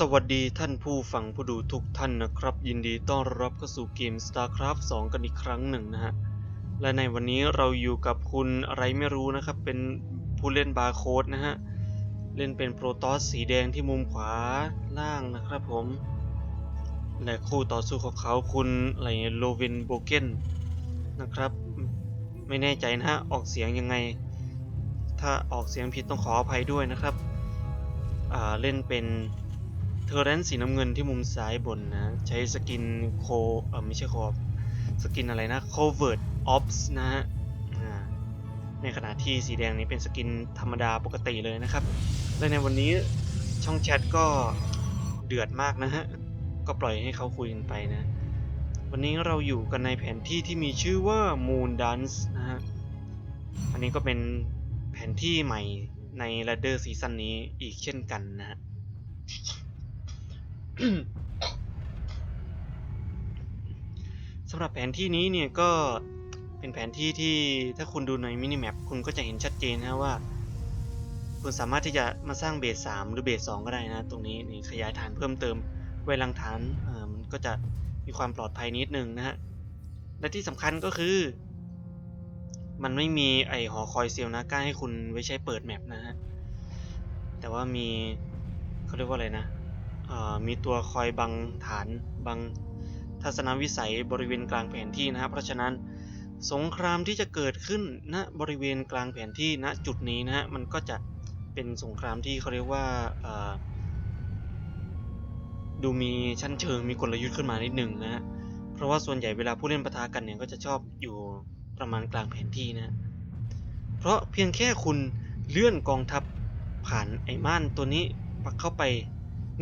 สวัสดีท่านผู้ฟังผู้ดูทุกท่านนะครับ ยินดีต้อนรับเข้าสู่เกม StarCraft 2 กันอีกครั้งหนึ่งนะฮะ และในวันนี้เราอยู่กับคุณอะไรไม่รู้นะครับ เป็นผู้เล่นบาร์โค้ดนะฮะ เล่นเป็นโปรตอสสีแดงที่มุมขวาล่างนะครับผม และคู่ต่อสู้ของเขาคุณอะไรโลเวนโบเกนนะครับ ไม่แน่ใจนะฮะ ออกเสียงยังไง ถ้าออกเสียงผิดต้องขออภัยด้วยนะครับเล่นเป็น เทอร์เรนสีน้ำเงินที่มุมซ้ายบนนะ ใช้สกินโคเออไม่ใช่โคสกินอะไรนะ covert ops นะฮะในขณะที่สีแดงนี้เป็นสกินธรรมดาปกติเลยนะครับ และในวันนี้ช่องแชทก็เดือดมากนะฮะ ก็ปล่อยให้เขาคุยกันไปนะ วันนี้เราอยู่กันในแผนที่ที่มีชื่อว่า Moon Dance นะฮะ อันนี้ก็เป็นแผนที่ใหม่ใน Ladder ซีซั่นนี้อีกเช่นกันนะฮะ สำหรับแผนที่นี้เนี่ยก็เป็นแผนที่ที่ถ้าคุณดูในมินิแมปคุณก็จะเห็นชัดเจนนะว่า คุณสามารถที่จะมาสร้างเบส3หรือเบส2ก็ได้นะ ตรงนี้นี่ขยายฐานเพิ่มเติมไว้ลังฐานอ่ามันก็จะมีความปลอดภัยนิดนึงนะฮะ และที่สำคัญก็คือ มันไม่มีไอหอคอยเซลนาก้าให้คุณไว้ใช้เปิดแมปนะฮะ แต่ว่ามีเขาเรียกว่าอะไรนะ มีตัวคอยบังฐานบังทัศนวิสัยบริเวณกลางแผนที่นะครับ เพราะฉะนั้นสงครามที่จะเกิดขึ้นณบริเวณกลางแผนที่ณจุดนี้นะฮะมันก็จะเป็นสงครามที่เขาเรียกว่าดูมีชั้นเชิงมีกลยุทธ์ขึ้นมานิดหนึ่งนะฮะเพราะว่าส่วนใหญ่เวลาผู้เล่นปะทะกันเนี่ยก็จะชอบอยู่ประมาณกลางแผนที่นะฮะเพราะเพียงแค่คุณเลื่อนกองทัพผ่านไอ้ม่านตัวนี้ปักเข้าไป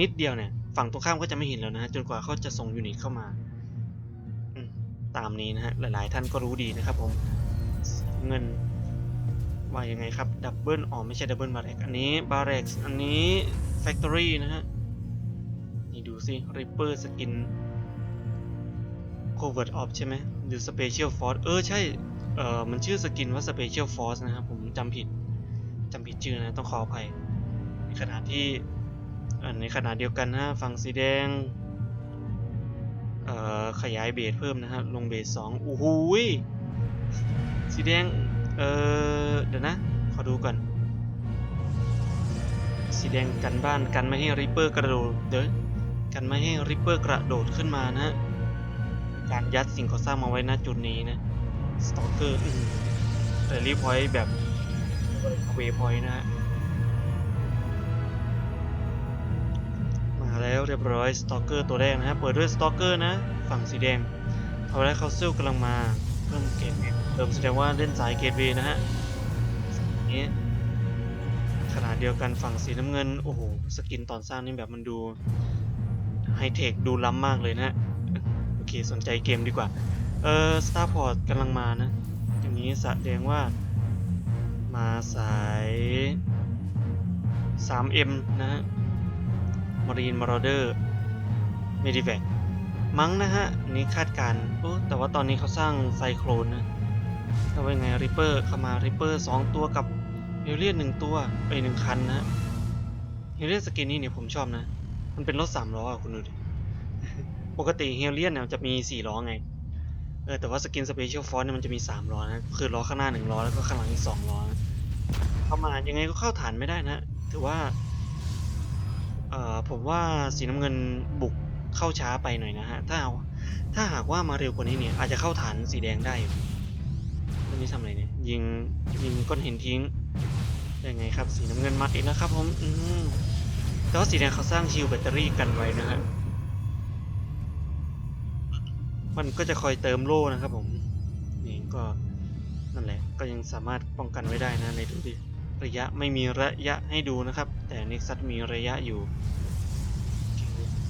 นิดเดียวเนี่ย ฝั่งตรงข้ามก็จะไม่เห็นแล้วนะฮะจนกว่าเขาจะส่งยูนิตเข้ามาตามนี้นะฮะ หลายๆท่านก็รู้ดีนะครับผมเงินว่ายังไงครับดับเบิลอ๋อไม่ใช่ดับเบิลบาร์เร็กอันนี้บาร์เร็กอันนี้แฟคทอรี่นะฮะ นี่ดูสิริปเปอร์สกิน covert op ใช่ไหมหรือ special force เออ ใช่เออมันชื่อสกินว่า special force นะครับผมจำผิดจำผิดชื่อนะ ต้องขออภัยในขณะที่ อ่อในขณะเดียวกันนะฝั่งสีแดงเอ่อขยายเบสเพิ่มนะฮะลงเบสสองโอ้โหยสีแดงเอ่อเดี๋ยวนะ ขอดูก่อน สีแดงกันบ้านกันไม่ให้ริปเปอร์กระโดดเดี๋ยวกันไม่ให้ริปเปอร์กระโดดขึ้นมานะฮะการยัดสิ่งก่อสร้างมาไว้ณจุดนี้นะสตอกเกอร์เรลลี่พอยต์แบบเวพอยต์นะฮะ มาแล้วเรียบร้อยสตอกเกอร์ตัวแรกนะฮะ เปิดด้วยสตอกเกอร์นะ ฝั่งสีแดงเทาวเวอร์คาเซิลกำลังมา เพิ่มเกตเดิมแสดงว่าเล่นสายเกตเวย์นะฮะนี้ขนาดเดียวกันฝั่งสีน้ำเงิน โอ้โห สกินตอนสร้างนี่แบบมันดูไฮเทคดูล้ำมากเลยนะฮะ โอเค สนใจเกมดีกว่า เออสตาร์พอร์ตกำลังมานะ อย่างนี้แสดงว่ามาสาย 3M นะฮะ มารีนมารอเดอร์เมดิแวกมั้งนะฮะนนี้คาดการโอ้แต่ว่าตอนนี้เขาสร้างไซโครนนะแล้วว่ายังไงริปเปอร์เข้ามาริปเปอร์สองตัวกับเฮเลียนหนึ่งตัวเอ้ยหนึ่งคันนะฮะเฮเลียนสกินนี่เนี่ยผมชอบนะ มันเป็นรถสามล้ออะคุณดูดิปกติเฮเลียนเนี่ยจะมีสี่ล้อไงเออแต่ว่าสกินสเปเชียลฟอนต์เนี่ยมันจะมีสามล้อนะ คือล้อข้างหน้าหนึ่งล้อ แล้วก็ข้างหลังอีกสองล้อนะเข้ามายังไงก็เข้าฐานไม่ได้นะ ถือว่า เอ่อผมว่าสีน้ำเงินบุกเข้าช้าไปหน่อยนะฮะ ถ้าเอาถ้าหากว่ามาเร็วกว่านี้เนี่ย อาจจะเข้าฐานสีแดงได้อยู่อันนี้ทำอะไรเนี่ย ยิงยิงก้อนหินทิ้งได้ไงครับ สีน้ำเงินมาอีกแล้วครับผมอืมแต่ว่าสีแดงเขาสร้างชิลแบตเตอรี่กันไว้นะฮะมันก็จะคอยเติมโล่นะครับผมนี่ก็นั่นแหละก็ยังสามารถป้องกันไว้ได้นะในดูดิ ระยะไม่มีระยะให้ดูนะครับ แต่นิกซัตมีระยะอยู่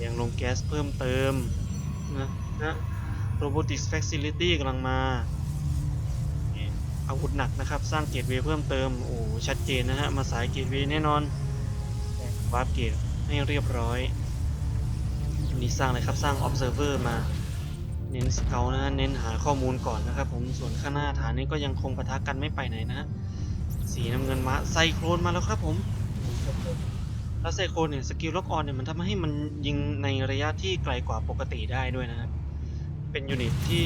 ยังลงแก๊สเพิ่มเติมนะนะ Robotics Facility กำลังมาอาวุธหนักนะครับ สร้างเกตเวเพิ่มเติม โอ้ชัดเจนนะฮะ มาสายเกตเวแน่นอนวาร์ปเกตให้เรียบร้อยนนี้สร้างอะไรครับ สร้าง Observer มาเน้นสเกลนะฮะ เน้นหาข้อมูลก่อนนะครับผม ส่วนข้างหน้าฐานนี้ก็ยังคงปะทะกันไม่ไปไหนนะฮะ สีน้ำเงินมาไซโครนมาแล้วครับผมแล้วไซโครนเนี่ยสกิลล็อกออนเนี่ยมันทำให้มันยิงในระยะที่ไกลกว่าปกติได้ด้วยนะครับ เป็นยูนิตที่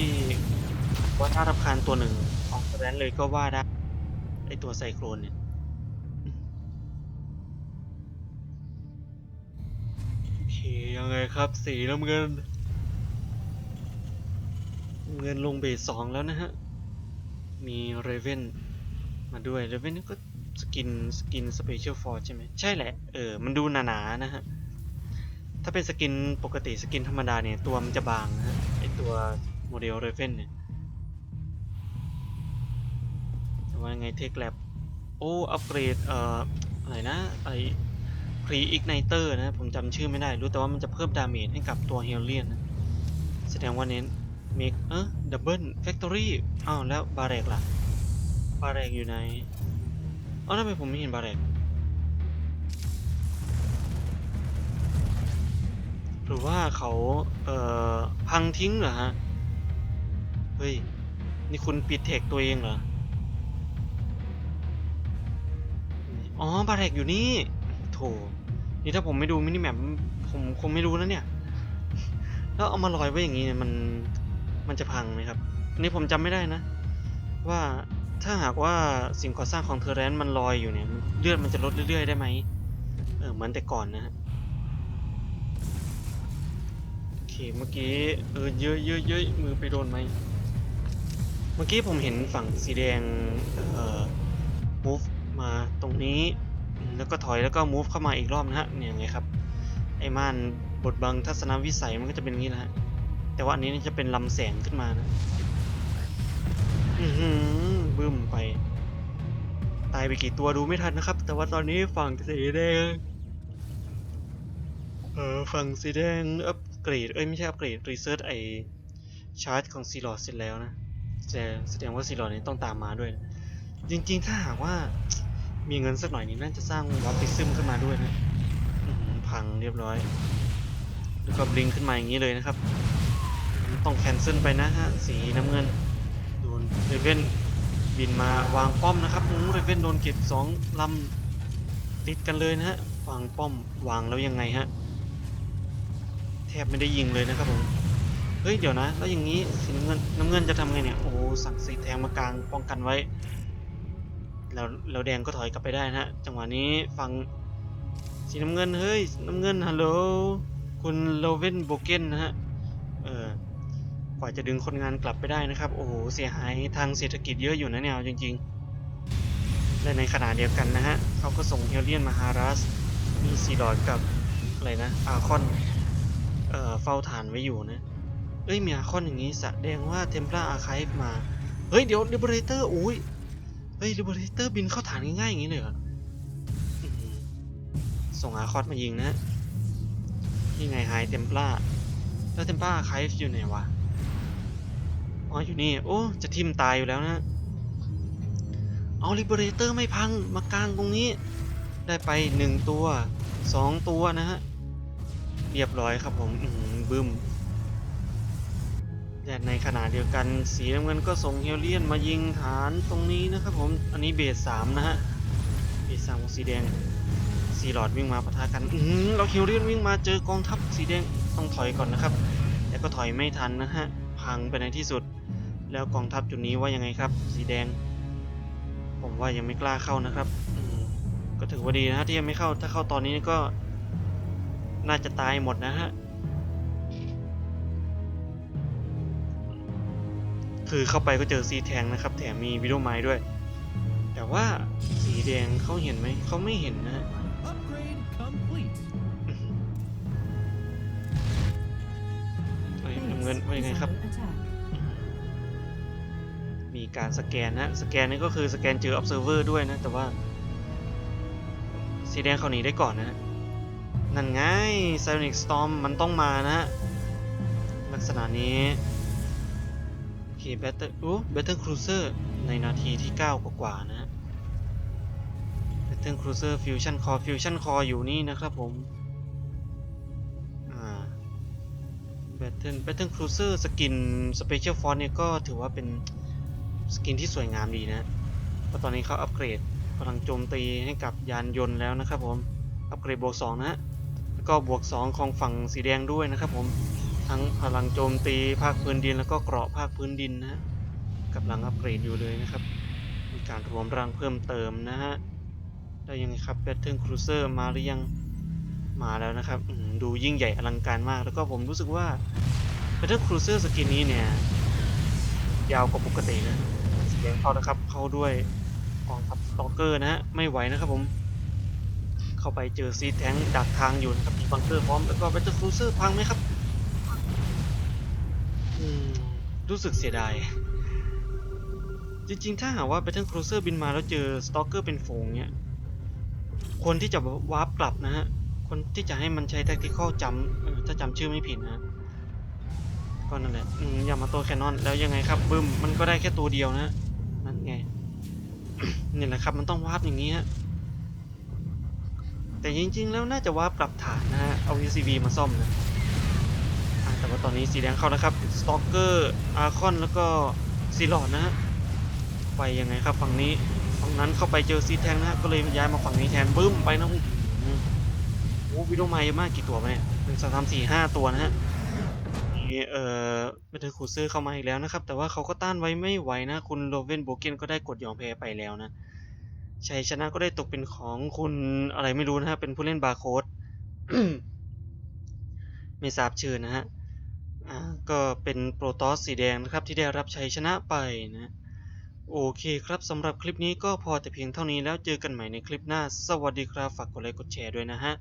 ว่าถ้ารำคาญตัวหนึ่งของแรนเลยก็ว่าได้ไอตัวไซโครนเนี่ยโอเคยังไงครับสีน้ำเงิน เงินลงเบสสองแล้วนะฮะ มีเรเวน มาด้วยเรเวนนี่ก็สกินสกินสเปเชียลฟอร์ใช่ไหมใช่แหละ เออ มันดูหนาๆนะฮะ ถ้าเป็นสกินปกติสกินธรรมดาเนี่ย ตัวมันจะบางนะฮะ ไอตัวโมเดลเรเวนเนี่ยแต่ว่าไงเทคแลบโอ้อัปเกรดเอ่ออะไรนะไรพรีอิกไนเตอร์นะ ผมจำชื่อไม่ได้ รู้แต่ว่ามันจะเพิ่มดาเมจให้กับตัวเฮลเลียนนะ แสดงว่าเน้นเมกเออดับเบิลแฟคทอรี่อ้าวแล้วบาเรกล่ะ บาเรกอยู่ไหนอ้าวทำไมผมไม่เห็นบาเรกหรือว่าเขาเอ่อพังทิ้งเหรอฮะ เฮ้ย นี่คุณปิดเทคตัวเองเหรอ อ๋อบาเรกอยู่นี่ โถ นี่ถ้าผมไม่ดูมินิแมปผมคงไม่รู้นะเนี่ย แล้วเอามาลอยไว้อย่างนี้เนี่ยมันมันจะพังไหมครับนนี้ผมจำไม่ได้นะ ว่า ถ้าหากว่าสิ่งก่อสร้างของเทอร์เรนต์มันลอยอยู่เนี่ยเลือดมันจะลดเรื่อย ๆ ได้ไหมเออเหมือนแต่ก่อนนะฮะโอเคเมื่อกี้เออเยอะเยอะเยอะมือไปโดนไหมเมื่อกี้ผมเห็นฝั่งสีแดงเอ่อ move มาตรงนี้ แล้วก็ถอยแล้วก็ move เข้ามาอีกรอบนะฮะเนี่ยไงครับไอ้ม่านบดบังทัศนวิสัยมันก็จะเป็นอย่างนี้นะฮะแต่ว่าอันนี้จะเป็นลำแสงขึ้นมานะอือหือ บึ้มไป ตายไปกี่ตัวดูไม่ทันนะครับ แต่ว่าตอนนี้ฝั่งสีแดง เออฝั่งสีแดงอัปเกรด เอ้ยไม่ใช่อัปเกรด รีเซิร์ชไอชาร์จของซีลอดเสร็จแล้วนะแต่แสดงว่าซีลอดนี่ต้องตามมาด้วยนะจริงๆ ถ้าหากว่ามีเงินสักหน่อยนี่น่าจะสร้างวัตติซึมขึ้นมาด้วยนะพังเรียบร้อย แล้วก็บลิงขึ้นมาอย่างนี้เลยนะครับ ต้องแคนเซิลไปนะฮะ สีน้ำเงิน โดนเรเว่น บินมาวางป้อมนะครับโอ้เรเวนโดนเก็บสองลำติดกันเลยนะฮะวางป้อมวางแล้วยังไงฮะแทบไม่ได้ยิงเลยนะครับผมเฮ้ยเดี๋ยวนะ แล้วอย่างนี้สีน้ำเงินน้ำเงินจะทำไงเนี่ยโอ้สั่งสีแทงมากลางป้องกันไว้แล้วแล้วแดงก็ถอยกลับไปได้นะฮะจังหวะนี้ฟังสีน้ำเงินเฮ้ยน้ำเงินฮัลโหลคุณโลเวนโบเกนนะฮะเออ กว่าจะดึงคนงานกลับไปได้นะครับ โอ้โห เสียหายทางเศรษฐกิจเยอะอยู่นะเนี่ยจริง ๆ และในขณะเดียวกันนะฮะเขาก็ส่งเฮลเลียนมาฮารัส มีซีดอดกับอะไรนะอาคอนเอ่อเฝ้าฐานไว้อยู่นะเอ้ยมีอาคอนอย่างนี้แสดงว่าเทม p ล a อาร์ค v ฟมา เฮ้ย เดี๋ยวลิเบเรเตอร์อุ้ยเฮ้ยลิเบเรเตอร์บินเข้าฐานง่ายๆอย่างนี้เลยเหรอส่งอาคอนมายิงนะนี่ไงไฮเทม p ล a แล้วเทม p ล a อาร์ค v ฟอยู่ไหนวะ อ๋ออยู่นี่ โอ้ จะทิมตายอยู่แล้วนะ เอาลิเบเรเตอร์ไม่พัง มากลางตรงนี้ ได้ไปหนึ่งตัวสองตัวนะฮะ เรียบร้อยครับผม อืบึ้มและในขณะเดียวกันสีน้ำเงินก็ส่งเฮลเลียนมายิงฐานตรงนี้นะครับผม อันนี้เบสสามนะฮะ เบสสามของสีแดงสีหลอดวิ่งมาปะทะกัน อือหือเราเฮลเลียนวิ่งมาเจอกองทัพสีแดงต้องถอยก่อนนะครับ แต่ก็ถอยไม่ทันนะฮะ พังไปในที่สุด แล้วกองทัพจุดนี้ว่ายังไงครับ สีแดง ผมว่ายังไม่กล้าเข้านะครับก็ถือว่าดีนะที่ยังไม่เข้าถ้าเข้าตอนนี้ก็ น่าจะตายหมดนะฮะคือเข้าไปก็เจอซีแทงนะครับ แถมมีวิดีโอไม้ด้วย แต่ว่าสีแดงเขาเห็นไหมเขาไม่เห็นนะำเงินว่ายังไงครับ มีการสแกนนะ สแกนนี่ก็คือสแกนเจอ observer ด้วยนะ แต่ว่า สีแดงเขาหนีได้ก่อนนะนั่นไง Psionic Storm มันต้องมานะฮะลักษณะนี้โอเค Battle อู้ Battle Cruiser ในนาทีที่ 9 กว่าๆนะฮะ Battle Cruiser Fusion Core Fusion Core อยู่นี่นะครับผม Battle Battle Cruiser สกิน Special Font เนี่ยก็ถือว่าเป็นสกินที่สวยงามดีนะเพราะตอนนี้เขาอัปเกรดพลังโจมตีให้กับยานยนต์แล้วนะครับผม อัปเกรดบวกสองนะฮะแล้วก็บวกสองของฝั่งสีแดงด้วยนะครับผม ทั้งพลังโจมตีภาคพื้นดิน แล้วก็เกราะภาคพื้นดินนะกำลังอัปเกรดอยู่เลยนะครับ มีการรวมร่างเพิ่มเติมนะฮะ ได้ยังไงครับ Battle Cruiser มาหรือยัง มาแล้วนะครับดูยิ่งใหญ่อลังการมาก แล้วก็ผมรู้สึกว่า Battle Cruiser สกินนี้เนี่ย ยาวกว่าปกตินะสีแดงเข้านะครับ เข้าด้วยกองทัพสตอกเกอร์นะฮะ ไม่ไหวนะครับผม เข้าไปเจอซีแทงดักทางอยู่นะครับมีบังเกอร์พร้อม แล้วก็ Battle Cruiser พังไหมครับรู้สึกเสียดาย จริงๆ ถ้าหากว่า Battle Cruiser บินมาแล้วเจอ Stalker เป็นฝูงเนี่ยควรที่จะวาร์ปกลับนะฮะ คนที่จะให้มันใช้ tactical จำถ้าจำชื่อไม่ผิดนะก็นั่นแหละออย่ามาตัวแคนนอนแล้วยังไงครับบึ้มมันก็ได้แค่ตัวเดียวนะนั่นไงนี่แหละครับมันต้องวาร์ปอย่างนี้ฮะแต่จริงๆ แล้วน่าจะวาร์ปกลับฐานนะฮะเอา UCV มาซ่อมนะแต่ว่าตอนนี้สีแดงเข้าแล้วครับ Stalker Archon แล้วก็ซีลอดนะฮะไปยังไงครับฝั่งนี้ฝั่งนั้นเข้าไปเจอซีแทงนะฮะก็เลยย้ายมาฝั่งนี้แทนบึ้มไปนะ อ้โหโอ้วิโดมาเยอะมากกี่ตัววะเนี่ยหนึ่งสองสามสี่ห้าตัวนะฮะนี่เอ่อเบเทอร์คูเซอร์เข้ามาอีกแล้วนะครับ แต่ว่าเขาก็ต้านไว้ไม่ไหวนะ คุณโรเวนโบเกนก็ได้กดยอมแพ้ไปแล้วนะชัยชนะก็ได้ตกเป็นของคุณอะไรไม่รู้นะฮะเป็นผู้เล่นบาร์โค้ดไม่ทราบชื่อนะฮะอ่าก็เป็นโปรตอสสีแดงนะครับที่ได้รับชัยชนะไปนะโอเคครับสำหรับคลิปนี้ก็พอแต่เพียงเท่านี้แล้วเจอกันใหม่ในคลิปหน้า สวัสดีครับ ฝากกดไลค์กดแชร์ด้วยนะฮะ